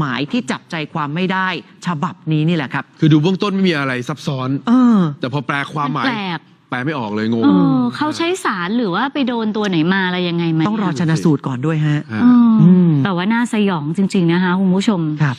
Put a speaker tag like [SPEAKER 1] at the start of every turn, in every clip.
[SPEAKER 1] หมายที่จับใจความไม่ได้ ฉบับนี้นี่แหละครับ
[SPEAKER 2] คือดูเบื้องต้นไม่มีอะไรซับซ้อน
[SPEAKER 1] เออ
[SPEAKER 2] แต่พอแปลความหมาย
[SPEAKER 3] แปลก
[SPEAKER 2] แปลไม่ออกเลยงง
[SPEAKER 3] เออเขาใช้สารหรือว่าไปโดนตัวไหนมาอะไรยังไงไหม
[SPEAKER 1] ต้องรอชนะสูตรก่อนด้วยฮะ
[SPEAKER 2] ฮะ
[SPEAKER 3] เอออ
[SPEAKER 1] ม
[SPEAKER 3] แต่ว่าน่าสยองจริง ๆ นะคะคุณผู้ชม
[SPEAKER 1] ครับ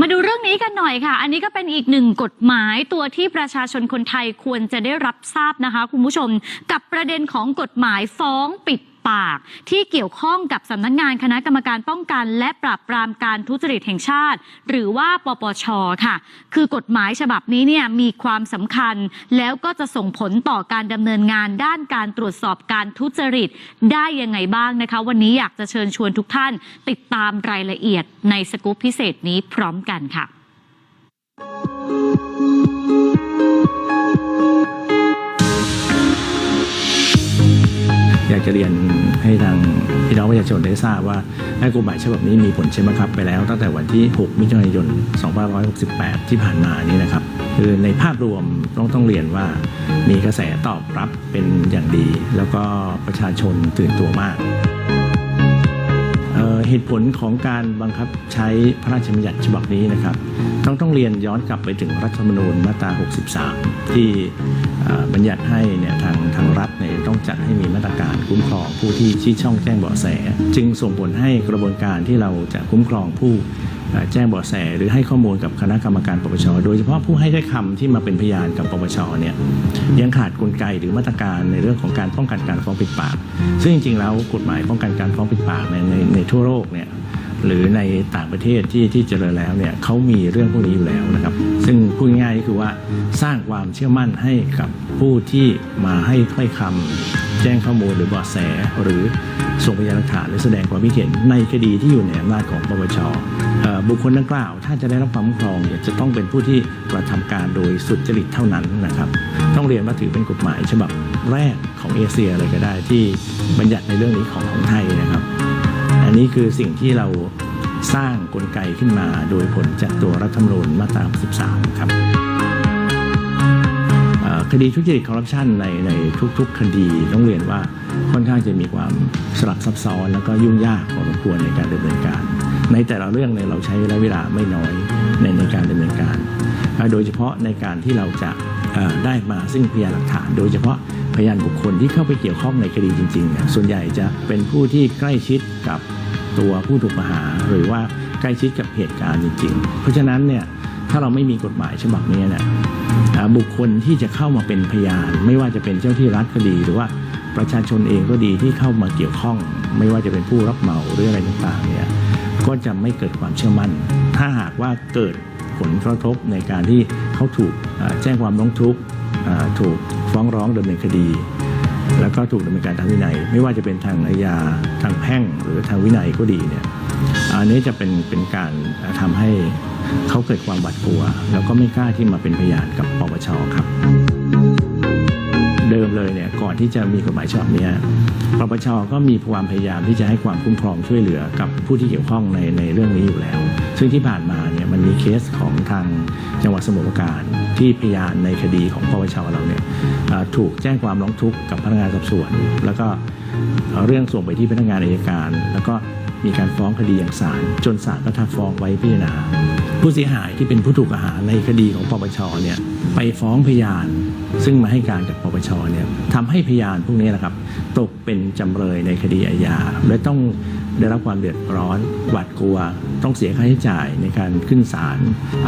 [SPEAKER 3] มาดูเรื่องนี้กันหน่อยค่ะ อันนี้ก็เป็นอีกหนึ่งกฎหมายตัวที่ประชาชนคนไทยควรจะได้รับทราบนะคะ คุณผู้ชม กับประเด็นของกฎหมายฟ้องปิด ปาก ที่เกี่ยวข้องกับสำนักงานคณะกรรมการป้องกัน และปราบปรามการทุจริตแห่งชาติ หรือว่าปปชค่ะ คือกฎหมายฉบับนี้เนี่ยมีความสำคัญ แล้วก็จะส่งผลต่อการดำเนินงานด้านการตรวจสอบการทุจริตได้ยังไงบ้างนะคะ วันนี้อยากจะเชิญชวนทุกท่านติดตามรายละเอียดในสกู๊ปพิเศษนี้พร้อมกันค่ะ
[SPEAKER 4] จะเรียนให้ทางพี่น้องประชาชนได้ทราบว่าให้กฎหมายฉบับนี้มีผลใช้บังคับไปแล้ว ตั้งแต่วันที่ 6 มิถุนายน 2568 ที่ผ่านมานี้นะครับคือในภาพรวมต้องต้องเรียนว่ามีกระแสตอบรับเป็นอย่างดี แล้วก็ประชาชนตื่นตัวมาก เหตุผลของการบังคับใช้พระราชบัญญัติฉบับนี้นะครับ ต้องต้องเรียนย้อนกลับไปถึงรัฐธรรมนูญมาตรา 63 ที่บัญญัติให้เนี่ยทางทางรัฐเนี่ยต้องจัดให้มีมาตรการคุ้มครองผู้ที่ชี้ช่องแจ้งเบาะแส จึงส่งผลให้กระบวนการที่เราจะคุ้มครองผู้ แจ้งเบาะแสหรือให้ข้อมูลกับคณะกรรมการปปช โดยเฉพาะผู้ให้ได้คำที่มาเป็นพยานกับปปชเนี่ยยังขาดกลไกหรือมาตรการในเรื่องของการป้องกันการฟ้องปิดปาก ซึ่งจริงๆแล้วกฎหมายป้องกันการฟ้องปิดปากในในในทั่วโลกเนี่ย หรือในต่างประเทศที่ที่เจริญแล้วเนี่ยเขามีเรื่องพวกนี้อยู่แล้วนะครับ ซึ่งพูดง่ายๆก็คือว่าสร้างความเชื่อมั่นให้กับผู้ที่มาให้ถ้อยคำแจ้งข้อมูลหรือเบาะแส หรือส่งพยานหลักฐานหรือแสดงความคิดเห็นในคดีที่อยู่ในอำนาจของปปชบุคคลดังกล่าว ถ้าจะได้รับความคุ้มครองเนี่ยจะต้องเป็นผู้ที่กระทำการโดยสุจริตเท่านั้นนะครับ ต้องเรียนว่าถือเป็นกฎหมายฉบับแรกของเอเชียเลยก็ได้ที่บัญญัติในเรื่องนี้ของของไทยนะครับ อันนี้คือสิ่งที่เราสร้างกลไกขึ้นมาโดยผลจากตัวรัฐธรรมนูญมาตรา13ครับคดีทุจริตคอร์รัปชันในในทุกๆ คดีต้องเรียนว่าค่อนข้างจะมีความสลับซับซ้อน แล้วก็ยุ่งยากพอสมควรในการดำเนินการ ในแต่ละเรื่องเนี่ยเราใช้ระยะเวลาไม่น้อยในในการดำเนินการ โดยเฉพาะในการที่เราจะได้มาซึ่งพยานหลักฐาน โดยเฉพาะพยานบุคคลที่เข้าไปเกี่ยวข้องในคดีจริงๆเนี่ยส่วนใหญ่จะเป็นผู้ที่ใกล้ชิดกับ ตัวผู้ถูกกล่าหาหรือว่าใกล้ชิดกับเหตุการณ์จริง ๆ เพราะฉะนั้นเนี่ยถ้าเราไม่มีกฎหมายฉบับนี้เนี่ยบุคคลที่จะเข้ามาเป็นพยาน ไม่ว่าจะเป็นเจ้าที่รัฐก็ดี หรือว่าประชาชนเองก็ดีที่เข้ามาเกี่ยวข้อง ไม่ว่าจะเป็นผู้รับเหมาหรืออะไรต่างๆเนี่ยก็จะไม่เกิดความเชื่อมั่น ถ้าหากว่าเกิดผลกระทบในการที่เขาถูกแจ้งความร้องทุกข์ถูกฟ้องร้องดำเนินคดี แล้วก็ถูกดำเนินการทางวินัย ไม่ว่าจะเป็นทางอาญาทางแพ่งหรือทางวินัยก็ดีเนี่ยอันนี้จะเป็นเป็นการทำให้เขาเกิดความหวาดกลัว แล้วก็ไม่กล้าที่มาเป็นพยานกับปปชครับ เนี่ยก่อนที่จะมีกฎหมายฉบับนี้ปปชก็มีความพยายามที่จะให้ความคุ้มครองช่วยเหลือกับผู้ที่เกี่ยวข้องในในเรื่องนี้อยู่แล้ว ซึ่งที่ผ่านมาเนี่ยมันมีเคสของทางจังหวัดสมุทรปราการที่พยานในคดีของปปชเราเนี่ยถูกแจ้งความร้องทุกข์กับพนักงานสอบสวน แล้วก็เรื่องส่งไปที่พนักงานอายการ แล้วก็มีการฟ้องคดีอย่างศาลจนศาลก็ทับฟ้องไว้พิจารณา ผู้เสียหายที่เป็นผู้ถูกกล่าวหาในคดีของปปชเนี่ยไปฟ้องพยาน ซึ่งมาให้การกับปปชเนี่ยทำให้พยานพวกนี้นะครับตกเป็นจำเลยในคดีอาญาและต้องได้รับความเดือดร้อนหวาดกลัว ต้องเสียค่าใช้จ่ายในการขึ้นศาล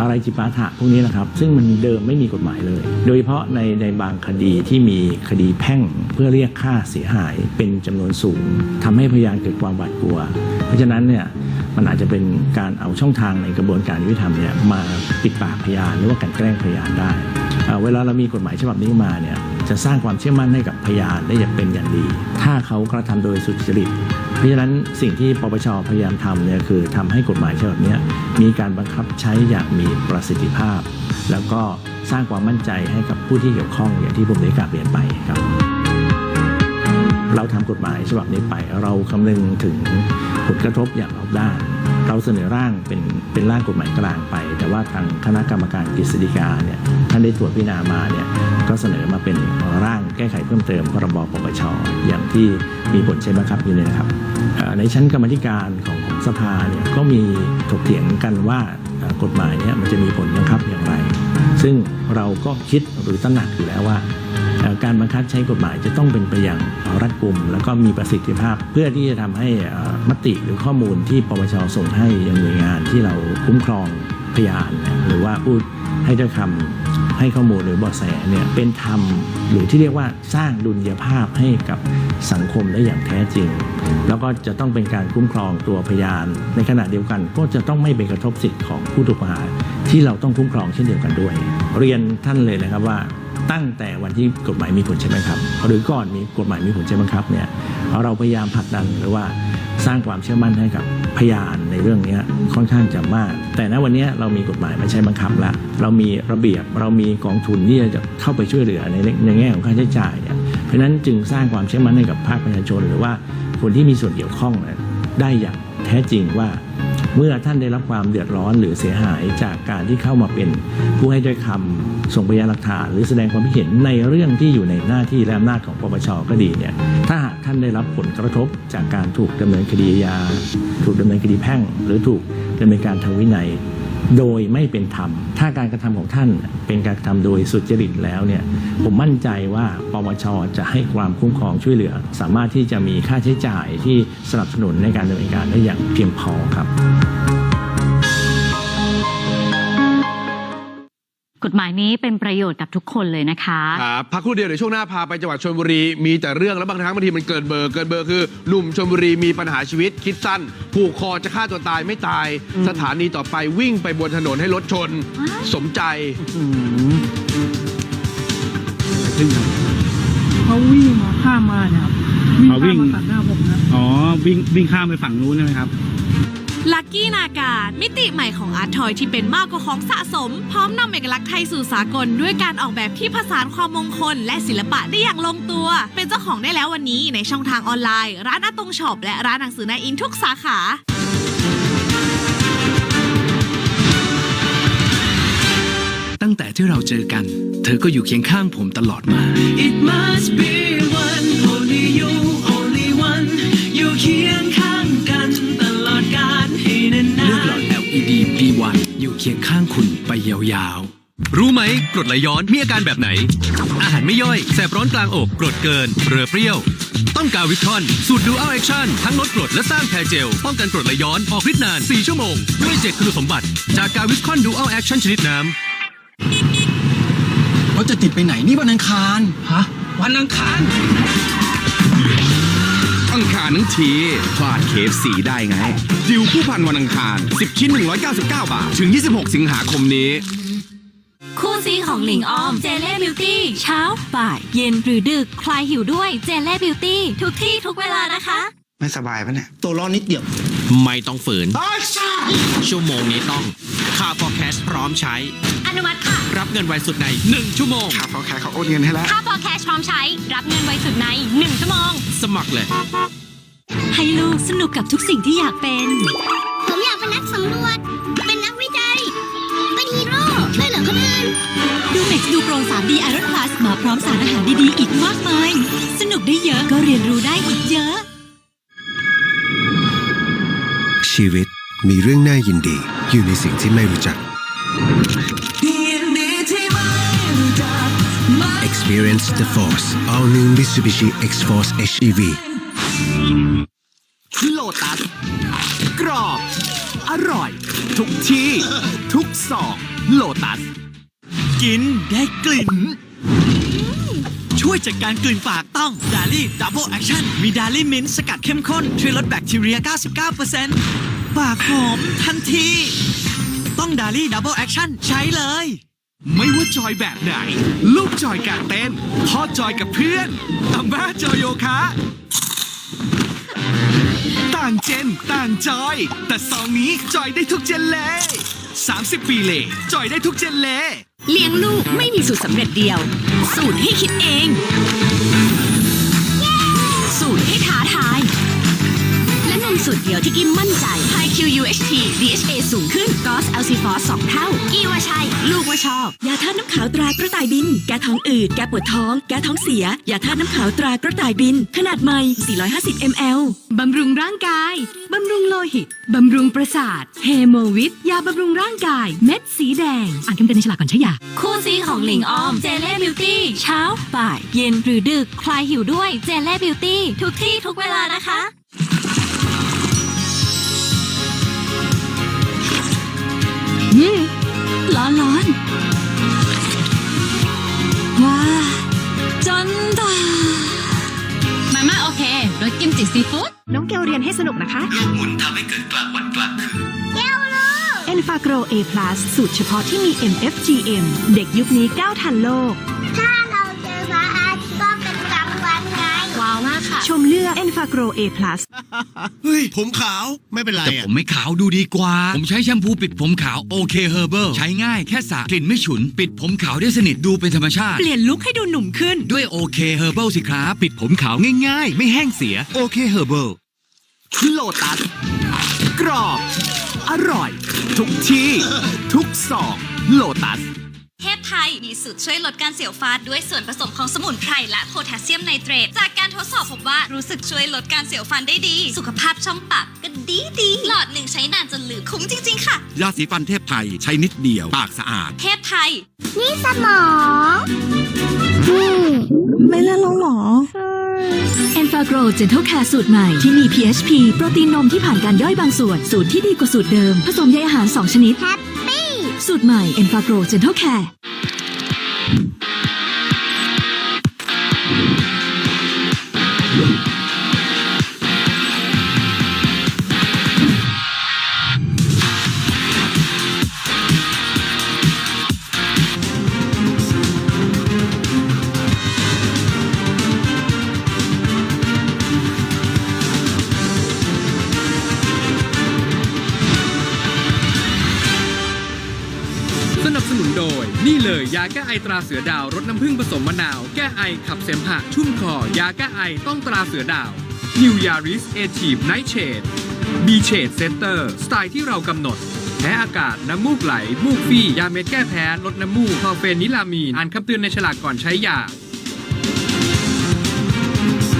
[SPEAKER 4] อะไรจิปาถะพวกนี้นะครับ ซึ่งมันเดิมไม่มีกฎหมายเลย โดยเฉพาะในในบางคดีที่มีคดีแพ่งเพื่อเรียกค่าเสียหายเป็นจำนวนสูงทำให้พยานเกิดความหวาดกลัว เพราะฉะนั้นเนี่ย มันอาจจะเป็นการเอาช่องทางในกระบวนการยุติธรรมเนี่ยมาปิดปากพยานหรือว่าการแกล้งพยานได้ เวลาเรามีกฎหมายฉบับนี้มาเนี่ยจะสร้างความเชื่อมั่นให้กับพยานได้อย่างเป็นอย่างดี ถ้าเขากระทำโดยสุจริต เพราะฉะนั้นสิ่งที่ปปชพยายามทำเนี่ยคือทำให้กฎหมายฉบับนี้มีการบังคับใช้อย่างมีประสิทธิภาพ แล้วก็สร้างความมั่นใจให้กับผู้ที่เกี่ยวข้องอย่างที่ผมได้กราบเรียนไปครับเราทำกฎหมายฉบับนี้ไปเราคำนึงถึง ผลกระทบอย่างรอบด้าน เราเสนอร่างเป็นเป็นร่างกฎหมายกลางไป แต่ว่าทางคณะกรรมการกฤษฎีกาเนี่ยท่านได้ตรวจพิจารณามาเนี่ยก็เสนอมาเป็นร่างแก้ไขเพิ่มเติมพรบปปชอย่างที่มีผลใช้บังคับอยู่เนี่ยนะครับในชั้นกรรมธิการของของสภาเนี่ยก็มีถกเถียงกันว่ากฎหมายเนี่ยมันจะมีผลบังคับอย่างไร ซึ่งเราก็คิดหรือตระหนักอยู่แล้วว่า การบังคับใช้กฎหมายจะต้องเป็นไปอย่างรัดกุม แล้วก็มีประสิทธิภาพ เพื่อที่จะทำให้มติหรือข้อมูลที่ปปชส่งให้ยังหน่วยงานที่เราคุ้มครองพยานเนี่ยหรือว่าพูดให้ด้วยคำให้ข้อมูลหรือเบาะแสเนี่ยเป็นธรรมหรือที่เรียกว่าสร้างดุลยภาพให้กับสังคมได้อย่างแท้จริง แล้วก็จะต้องเป็นการคุ้มครองตัวพยาน ในขณะเดียวกันก็จะต้องไม่ไปกระทบสิทธิ์ของผู้ถูกกล่าวหาที่เราต้องคุ้มครองเช่นเดียวกันด้วย เรียนท่านเลยนะครับว่า ตั้งแต่วันที่กฎหมายมีผลใช่ไหมครับ หรือก่อนมีกฎหมายมีผลใช่ไหมครับเนี่ยเราพยายามผลักดันหรือว่าสร้างความเชื่อมั่นให้กับพยานในเรื่องนี้ค่อนข้างจะมาก แต่ณวันนี้เรามีกฎหมายมาใช้บังคับแล้วเรามีระเบียบเรามีกองทุนที่จะเข้าไปช่วยเหลือในในแง่ของค่าใช้จ่ายเนี่ยเพราะนั้นจึงสร้างความเชื่อมั่นให้กับภาคประชาชน หรือว่าคนที่มีส่วนเกี่ยวข้องได้อย่างแท้จริงว่า เมื่อท่านได้รับความเดือดร้อนหรือเสียหายจากการที่เข้ามาเป็นผู้ให้ด้วยคำส่งพยานหลักฐานหรือแสดงความคิดเห็นในเรื่องที่อยู่ในหน้าที่และอำนาจของปปชก็ดีเนี่ยถ้าหากท่านได้รับผลกระทบจากการถูกดำเนินคดีอาญาถูกดำเนินคดีแพ่ง หรือถูกดำเนินการทางวินัย โดยไม่เป็นธรรม ถ้าการกระทำของท่านเป็นการกระทำโดยสุจริตแล้วเนี่ยผมมั่นใจว่าปปชจะให้ความคุ้มครองช่วยเหลือ สามารถที่จะมีค่าใช้จ่ายที่สนับสนุนในการดำเนินการได้อย่างเพียงพอครับ
[SPEAKER 3] กฎหมายนี้เป็นประโยชน์กับทุกคนเลยนะคะ
[SPEAKER 2] ครับพักครู่เดียวเดี๋ยวช่วงหน้าพาไปจังหวัดชลบุรีมีแต่เรื่องแล้วบางครั้งบางทีมันเกินเบอร์เกินเบอร์คือหนุ่มชลบุรีมีปัญหาชีวิตคิดสั้น ผูกคอจะฆ่าตัวตายไม่ตาย สถานีต่อไปวิ่งไปบนถนนให้รถชน สมใจ
[SPEAKER 5] เขาวิ่งมาข้ามมาเนี่ยครับวิ่ง
[SPEAKER 6] อ๋อวิ่
[SPEAKER 5] ข้าม
[SPEAKER 6] ง
[SPEAKER 5] มาตัดหน้าผมนะ
[SPEAKER 6] อ๋อวิ่งวิ่งข้ามไปฝั่งนู้นใช่ไหมครับ
[SPEAKER 7] ลัคกี้นาการมิติใหม่ของอาร์ตทอยที่เป็นมากกว่าของสะสม พร้อมนำเอกลักษณ์ไทยสู่สากล ด้วยการออกแบบที่ผสานความมงคล และศิลปะได้อย่างลงตัว เป็นเจ้าของได้แล้ววันนี้ในช่องทางออนไลน์ ร้านอาตงช็อปและร้านหนังสือในอินทุกสาขา
[SPEAKER 8] ตั้งแต่ที่เราเจอกัน เธอก็อยู่เคียงข้างผมตลอดมา
[SPEAKER 9] It must be one only you เคียงข้าง
[SPEAKER 8] คุณไปยาวๆ รู้ไหมกรดไหลย้อนมีอาการแบบไหน อาหารไม่ย่อย แสบร้อนกลางอกกรดเกิน เรือเปรี้ยว ต้องกาวิทอน สูตรดูอัลแอคชั่น ทั้งลดกรดและสร้างแพรเจล ป้องกันกรดไหลย้อน ออกฤทธิ์นาน 4 ชั่วโมง ด้วยเจ็ดคุณสมบัติ จากกาวิทคอนดูอัลแอคชั่นชนิดน้ำ
[SPEAKER 10] เราจะติดไปไหนนี่วันอังคารฮะวันอังคาร
[SPEAKER 11] อังคารทั้งทีพลาดเคฟสีได้ไง ดิวผู้พันวันอังคาร 10 ชิ้น 199 บาท ถึง 26 สิงหาคมนี้
[SPEAKER 7] คู่ซีของหลิงออมเจเล่บิวตี้เช้า บ่าย เย็นหรือดึกคลายหิวด้วยเจเล่บิวตี้ทุกที่ทุกเวลานะคะ
[SPEAKER 10] ไม่สบายปะเนี่ย ตัวร้อนนิดเดียว
[SPEAKER 12] ไม่ต้องฝืน ชั่วโมงนี้ต้องค่าพอแคสพร้อมใช้
[SPEAKER 3] อนุมัติค่ะ
[SPEAKER 12] รับเงินไวสุดใน 1 ชั่วโมง
[SPEAKER 10] ครับเขาแค่เขาโอนเงินให้แล้ว
[SPEAKER 3] ค่าพอแคชพ ร้อมใช้รับเงินไวสุดใน 1 ชั่วโมง
[SPEAKER 12] สมัครเลย
[SPEAKER 7] ให้ลูกสนุกกับทุกสิ่งที่อยากเป็น
[SPEAKER 13] ผมอยากเป็นนักสำรวจ เป็นนักวิจัย เป็นฮีโร่ช่วยเหลือคนอื่น
[SPEAKER 7] ดูเม็กซ์ดูโปร 3D Iron Plus มาพร้อมสารอาหารดีๆ อีกมากมาย สนุกได้เยอะก็เรียนรู้ได้อีกเยอะ
[SPEAKER 14] ชีวิตมีเรื่องน่ายินดีอยู่ในสิ่งที่ไม่รู้จัก Experience the Force All New Mitsubishi X-Force HEV
[SPEAKER 12] โลตัสกรอบ อร่อย ทุกที่ ทุกซอกโลตัส กินได้กลิ่น ช่วยจัดการกลิ่นปากต้องดาลี่ดับเบิลแอคชั่นมีดาลี่มิ้นสกัดเข้มข้น ช่วยลดแบคทีเรีย 99%ปากหอมทันที ต้องดาลี่ดับเบิลแอคชั่นใช้เลย ไม่ว่าจอยแบบไหน ลูกจอยการเต้นพ่อจอยกับเพื่อนอาม่าจอยโยคะต่างเจนต่างจอย แต่ซองนี้จอยได้ทุกเจนเลย 30 ปีเลยจอยได้ทุกเจนเลย
[SPEAKER 7] เลี้ยงลูกไม่มีสูตรสำเร็จเดียว สูตรให้คิดเอง สูตรให้ท้าทาย
[SPEAKER 13] และนม
[SPEAKER 15] สูตรเดียวที่กิมมั่นใจ High Q UHT DHA สูงขึ้น GOS l c f o s 2เท่า กี่ว่าใช่ลูกว่าชอบ
[SPEAKER 16] ยาธาตุน้ำขาวตรากระต่ายบิน แก้ท้องอืดแก้ปวดท้อง แก้ท้องเสียยาธาตุน้ำขาวตรากระต่ายบิน ขนาดใหม่ 450 ml
[SPEAKER 17] บำรุงร่างกาย บำรุงโลหิต บำรุงประสาทเฮโมวิตยาบำรุงร่างกาย เม็ดสีแดง อ่านคำเตือนในฉลากก่อนใช้ยา
[SPEAKER 3] คู่ซีของหลิงออมเจเล่บิวตี้เช้าบ่ายเย็นหรือดึกคลายหิวด้วยเจเล่บิวตี้ทุกที่ทุกเวลานะคะ
[SPEAKER 16] ร้อนร้อนว้าจนตา
[SPEAKER 3] มาม่าโอเครสกิมจิซีฟู้ด
[SPEAKER 16] น้องแกวเรียนให้สนุกนะคะ
[SPEAKER 10] หมุนทำให้เกิดกลางวันกลางคืน
[SPEAKER 16] เอนฟาโกร A+ สูตรเฉพาะที่มี MFGM เด็กยุคนี้ก้าวทันโลก ชมเลือกเอนฟาโกร A+
[SPEAKER 18] เฮ้ย ผมขาวไม่เป็นไร
[SPEAKER 10] แต่
[SPEAKER 18] อะ
[SPEAKER 10] ผมไม่ขาวดูดีกว่า ผมใช้แชมพูปิดผมขาวโอเคเฮอร์เบิลใช้ง่ายแค่สระกลิ่นไม่ฉุน ปิดผมขาวได้สนิทดูเป็นธรรมชาติ
[SPEAKER 16] เปลี่ยนลุคให้ดูหนุ่มขึ้น
[SPEAKER 10] ด้วยโอเคเฮอร์เบิลสิครับ ปิดผมขาวง่ายๆ ไม่แห้งเสียโอเคเฮอร์เบิลโลตัสกรอบ อร่อย ทุกที่ ทุกซองโลตัส
[SPEAKER 17] เทพไทยมีสูตรช่วยลดการเสียวฟาดด้วยส่วนผสมของสมุนไพรและโพแทสเซียมไนเตรต จากการทดสอบพบว่ารู้สึกช่วยลดการเสียวฟันได้ดี สุขภาพช่องปากก็ดีดี หลอดหนึ่งใช้นานจนลืมคุ้มจริง ๆ ค่ะ
[SPEAKER 19] ยาสีฟันเทพไทยใช้นิดเดียว ปากสะอาด
[SPEAKER 17] เทพไทย
[SPEAKER 15] นี่สมองอืม
[SPEAKER 16] ไม่เล่นแล้วหรอ
[SPEAKER 17] e n f a g r o Gentle Care สูตรใหม่
[SPEAKER 16] ที่มี PHP โปรตีนนมที่ผ่านการย่อยบางส่วน สูตรที่ดีกว่าสูตรเดิม ผสมใยอาหาร 2 ชนิด
[SPEAKER 15] แฮปปี้
[SPEAKER 16] สูตรใหม่ e n f a g r o Gentle Care
[SPEAKER 20] สาแก้ไอตราเสือดาวรสน้ำผึ้งผสมมะนาว แก้ไอขับเสมหะชุ่มคอ ยาแก้ไอต้องตราเสือดาว New Yaris a t i v e Night Shade B Shade Center สไตล์ที่เรากำหนด แพ้อากาศ น้ำมูกไหล มูกฟี่ยาเม็ดแก้แพ้ ลดน้ำมูกคลอเฟนิลามีน อ่านคำเตือนในฉลากก่อนใช้ยา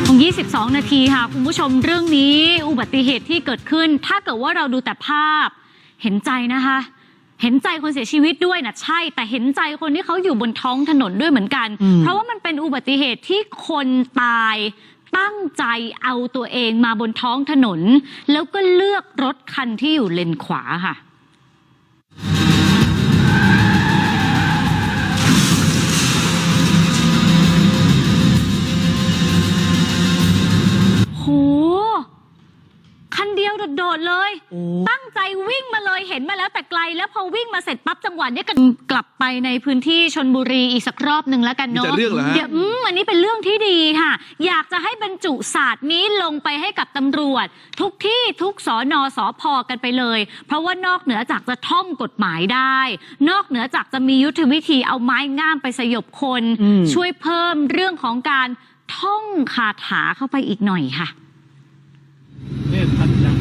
[SPEAKER 3] ของ22 นาทีค่ะ คุณผู้ชมเรื่องนี้ อุบัติเหตุที่เกิดขึ้น ถ้าเกิดว่าเราดูแต่ภาพ เห็นใจนะคะ เห็นใจคนเสียชีวิตด้วยนะใช่ แต่เห็นใจคนที่เขาอยู่บนท้องถนนด้วยเหมือนกัน
[SPEAKER 21] อืม
[SPEAKER 3] เพราะว่ามันเป็นอุบัติเหตุที่คนตายตั้งใจเอาตัวเองมาบนท้องถนน แล้วก็เลือกรถคันที่อยู่เลนขวาค่ะ คันเดียวโดดๆเลย ตั้งใจวิ่งมาเลยเห็นมาแล้วแต่ไกล แล้วพอวิ่งมาเสร็จปั๊บจังหวะเนี้ยกันกลับไปในพื้นที่ชนบุรีอีกสักรอบหนึ่งแล้วกันเนาะ
[SPEAKER 2] มีแต่เรื่องเหรอฮะ
[SPEAKER 3] ดี๋ยวอืมอันนี้เป็นเรื่องที่ดีค่ะ อยากจะให้บรรจุศาสตร์นี้ลงไปให้กับตำรวจ ทุกที่ทุกสอนอสอพอกันไปเลย เพราะว่านอกเหนือจากจะท่องกฎหมายได้ นอกเหนือจากจะมียุทธวิธีเอาไม้งามไปสยบคน
[SPEAKER 21] อืม
[SPEAKER 3] ช่วยเพิ่มเรื่องของการท่องคาถาเข้าไปอีกหน่อยค่ะ